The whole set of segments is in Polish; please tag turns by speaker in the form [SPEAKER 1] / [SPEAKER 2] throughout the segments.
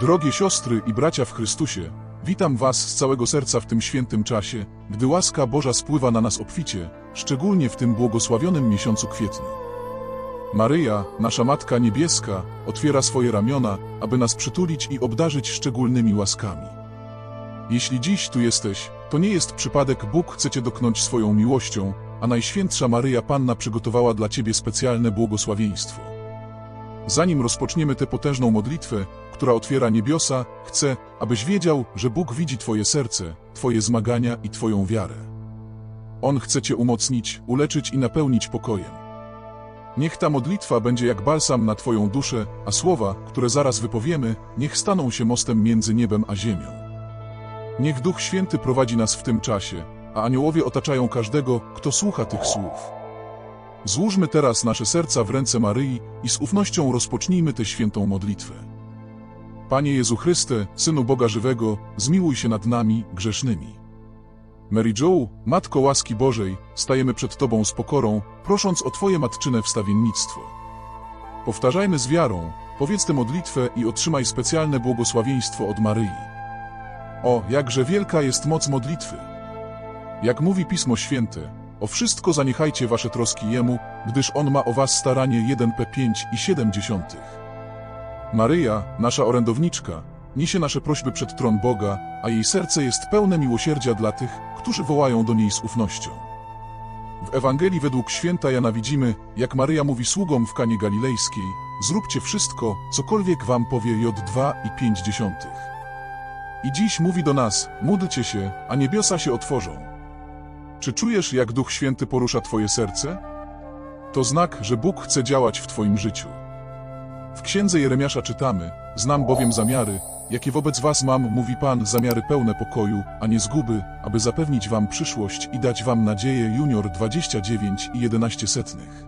[SPEAKER 1] Drogie siostry i bracia w Chrystusie, witam Was z całego serca w tym świętym czasie, gdy łaska Boża spływa na nas obficie, szczególnie w tym błogosławionym miesiącu kwietniu. Maryja, nasza Matka Niebieska, otwiera swoje ramiona, aby nas przytulić i obdarzyć szczególnymi łaskami. Jeśli dziś tu jesteś, to nie jest przypadek, Bóg chce Cię dotknąć swoją miłością, a Najświętsza Maryja Panna przygotowała dla Ciebie specjalne błogosławieństwo. Zanim rozpoczniemy tę potężną modlitwę, która otwiera niebiosa, chcę, abyś wiedział, że Bóg widzi Twoje serce, Twoje zmagania i Twoją wiarę. On chce Cię umocnić, uleczyć i napełnić pokojem. Niech ta modlitwa będzie jak balsam na Twoją duszę, a słowa, które zaraz wypowiemy, niech staną się mostem między niebem a ziemią. Niech Duch Święty prowadzi nas w tym czasie, a aniołowie otaczają każdego, kto słucha tych słów. Złóżmy teraz nasze serca w ręce Maryi i z ufnością rozpocznijmy tę świętą modlitwę. Panie Jezu Chryste, Synu Boga Żywego, zmiłuj się nad nami, grzesznymi. Mary Jo, Matko łaski Bożej, stajemy przed Tobą z pokorą, prosząc o Twoje matczyne wstawiennictwo. Powtarzajmy z wiarą, powiedz tę modlitwę i otrzymaj specjalne błogosławieństwo od Maryi. O, jakże wielka jest moc modlitwy! Jak mówi Pismo Święte, o wszystko zaniechajcie wasze troski Jemu, gdyż On ma o was staranie 1p5 i 7 dziesiątych. Maryja, nasza orędowniczka, niesie nasze prośby przed tron Boga, a jej serce jest pełne miłosierdzia dla tych, którzy wołają do niej z ufnością. W Ewangelii według święta Jana widzimy, jak Maryja mówi sługom w Kanie Galilejskiej, zróbcie wszystko, cokolwiek wam powie J2 i 5 dziesiątych. I dziś mówi do nas, módlcie się, a niebiosa się otworzą. Czy czujesz, jak Duch Święty porusza Twoje serce? To znak, że Bóg chce działać w Twoim życiu. W księdze Jeremiasza czytamy: Znam bowiem zamiary, jakie wobec Was mam, mówi Pan, zamiary pełne pokoju, a nie zguby, aby zapewnić Wam przyszłość i dać Wam nadzieję. Junior 29 i 11 setnych.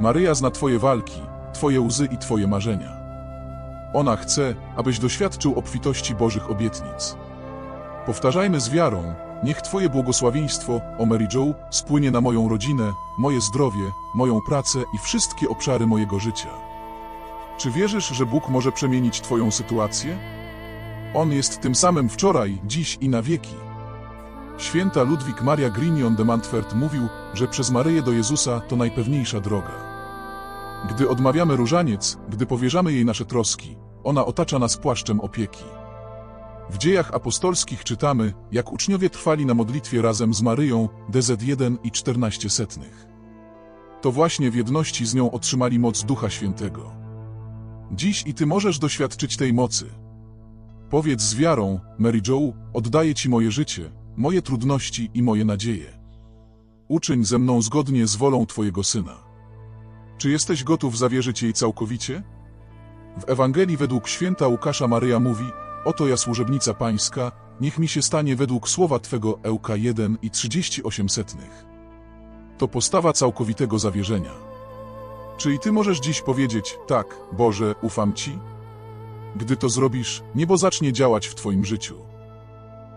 [SPEAKER 1] Maryja zna Twoje walki, Twoje łzy i Twoje marzenia. Ona chce, abyś doświadczył obfitości Bożych obietnic. Powtarzajmy z wiarą, niech Twoje błogosławieństwo, o Mary Jo, spłynie na moją rodzinę, moje zdrowie, moją pracę i wszystkie obszary mojego życia. Czy wierzysz, że Bóg może przemienić Twoją sytuację? On jest tym samym wczoraj, dziś i na wieki. Święta Ludwik Maria Grignon de Montfort mówił, że przez Maryję do Jezusa to najpewniejsza droga. Gdy odmawiamy różaniec, gdy powierzamy jej nasze troski, ona otacza nas płaszczem opieki. W dziejach apostolskich czytamy, jak uczniowie trwali na modlitwie razem z Maryją, DZ1 i 14 setnych. To właśnie w jedności z nią otrzymali moc Ducha Świętego. Dziś i Ty możesz doświadczyć tej mocy. Powiedz z wiarą, Mary Jo, oddaję Ci moje życie, moje trudności i moje nadzieje. Uczyń ze mną zgodnie z wolą Twojego Syna. Czy jesteś gotów zawierzyć jej całkowicie? W Ewangelii według święta Łukasza Maryja mówi, oto ja służebnica pańska, niech mi się stanie według słowa Twego Ełka 1 i 38 setnych. To postawa całkowitego zawierzenia. Czy i Ty możesz dziś powiedzieć, tak, Boże, ufam Ci? Gdy to zrobisz, niebo zacznie działać w Twoim życiu.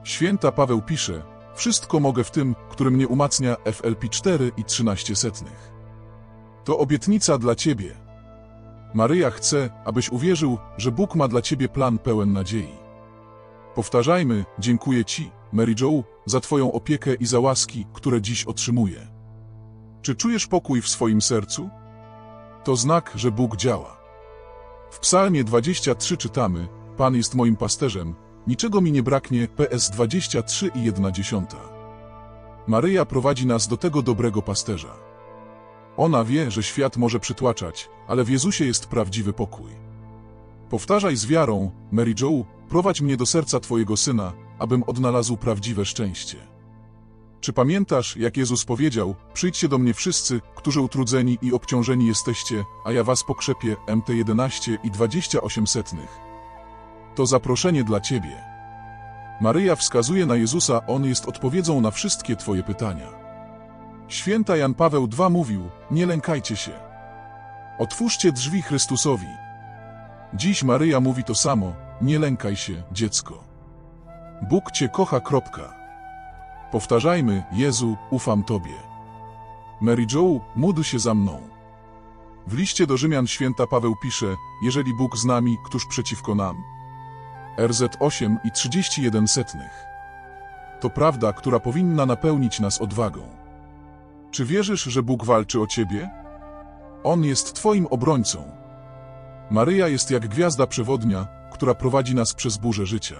[SPEAKER 1] Święta Paweł pisze, wszystko mogę w tym, który mnie umacnia FLP 4 i 13 setnych. To obietnica dla Ciebie. Maryja chce, abyś uwierzył, że Bóg ma dla Ciebie plan pełen nadziei. Powtarzajmy, dziękuję Ci, Mary Jo, za Twoją opiekę i za łaski, które dziś otrzymuję. Czy czujesz pokój w swoim sercu? To znak, że Bóg działa. W Psalmie 23 czytamy: Pan jest moim pasterzem, niczego mi nie braknie. PS 23 i 1 dziesiąta. Maryja prowadzi nas do tego dobrego pasterza. Ona wie, że świat może przytłaczać, ale w Jezusie jest prawdziwy pokój. Powtarzaj z wiarą, Mary Jo, prowadź mnie do serca Twojego Syna, abym odnalazł prawdziwe szczęście. Czy pamiętasz, jak Jezus powiedział, przyjdźcie do mnie wszyscy, którzy utrudzeni i obciążeni jesteście, a ja was pokrzepię, MT 11 i 28 setnych. To zaproszenie dla Ciebie. Maryja wskazuje na Jezusa, On jest odpowiedzią na wszystkie Twoje pytania. Święta Jan Paweł II mówił, nie lękajcie się. Otwórzcie drzwi Chrystusowi. Dziś Maryja mówi to samo, nie lękaj się, dziecko. Bóg Cię kocha, kropka. Powtarzajmy, Jezu, ufam Tobie. Mary Jo, módl się za mną. W liście do Rzymian święta Paweł pisze, jeżeli Bóg z nami, któż przeciwko nam? RZ8 i 31 setnych. To prawda, która powinna napełnić nas odwagą. Czy wierzysz, że Bóg walczy o ciebie? On jest twoim obrońcą. Maryja jest jak gwiazda przewodnia, która prowadzi nas przez burzę życia.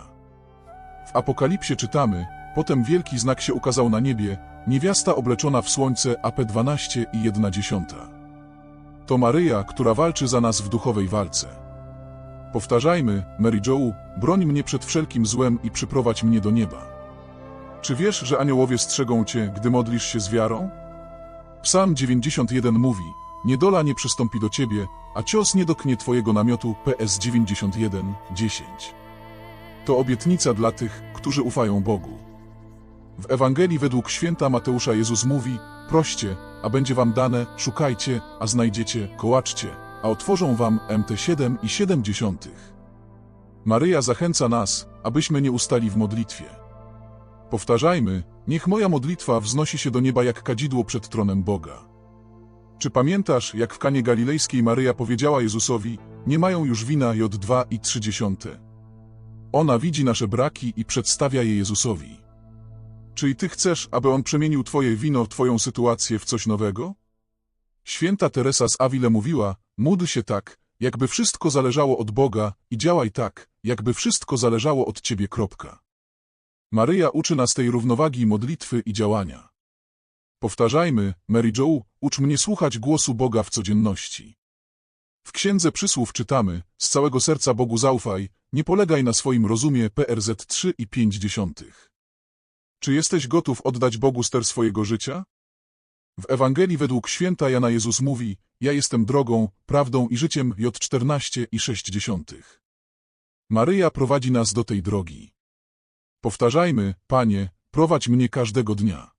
[SPEAKER 1] W Apokalipsie czytamy, potem wielki znak się ukazał na niebie, niewiasta obleczona w słońce AP12 i 1 dziesiąta. To Maryja, która walczy za nas w duchowej walce. Powtarzajmy, Mary Jo, broń mnie przed wszelkim złem i przyprowadź mnie do nieba. Czy wiesz, że aniołowie strzegą cię, gdy modlisz się z wiarą? Psalm 91 mówi, niedola nie przystąpi do ciebie, a cios nie doknie twojego namiotu PS 91, 10. To obietnica dla tych, którzy ufają Bogu. W Ewangelii według święta Mateusza Jezus mówi, proście, a będzie wam dane, szukajcie, a znajdziecie, kołaczcie, a otworzą wam MT7 i 70. Maryja zachęca nas, abyśmy nie ustali w modlitwie. Powtarzajmy, niech moja modlitwa wznosi się do nieba jak kadzidło przed tronem Boga. Czy pamiętasz, jak w Kanie Galilejskiej Maryja powiedziała Jezusowi, nie mają już wina J2 i 30? Ona widzi nasze braki i przedstawia je Jezusowi. Czy i ty chcesz, aby on przemienił twoje wino, twoją sytuację w coś nowego? Święta Teresa z Avila mówiła, módl się tak, jakby wszystko zależało od Boga i działaj tak, jakby wszystko zależało od ciebie. Kropka. Maryja uczy nas tej równowagi modlitwy i działania. Powtarzajmy, Mary Jo, ucz mnie słuchać głosu Boga w codzienności. W Księdze Przysłów czytamy, z całego serca Bogu zaufaj, nie polegaj na swoim rozumie PRZ 3 i 50. Czy jesteś gotów oddać Bogu ster swojego życia? W Ewangelii według święta Jana Jezus mówi, ja jestem drogą, prawdą i życiem J14 i 60. Maryja prowadzi nas do tej drogi. Powtarzajmy, Panie, prowadź mnie każdego dnia.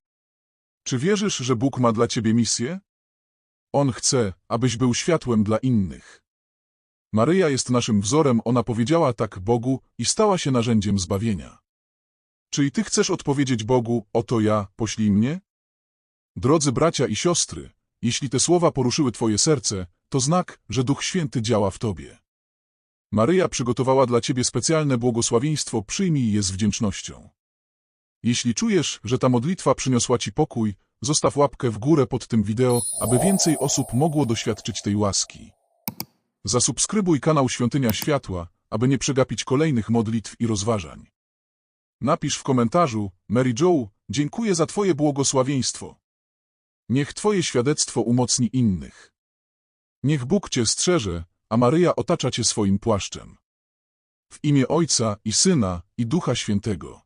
[SPEAKER 1] Czy wierzysz, że Bóg ma dla ciebie misję? On chce, abyś był światłem dla innych. Maryja jest naszym wzorem, ona powiedziała tak Bogu i stała się narzędziem zbawienia. Czy i ty chcesz odpowiedzieć Bogu, oto ja, poślij mnie? Drodzy bracia i siostry, jeśli te słowa poruszyły twoje serce, to znak, że Duch Święty działa w tobie. Maryja przygotowała dla ciebie specjalne błogosławieństwo, przyjmij je z wdzięcznością. Jeśli czujesz, że ta modlitwa przyniosła ci pokój, zostaw łapkę w górę pod tym wideo, aby więcej osób mogło doświadczyć tej łaski. Zasubskrybuj kanał Świątynia Światła, aby nie przegapić kolejnych modlitw i rozważań. Napisz w komentarzu, Mary Jo, dziękuję za Twoje błogosławieństwo. Niech Twoje świadectwo umocni innych. Niech Bóg Cię strzeże, a Maryja otacza Cię swoim płaszczem. W imię Ojca i Syna i Ducha Świętego.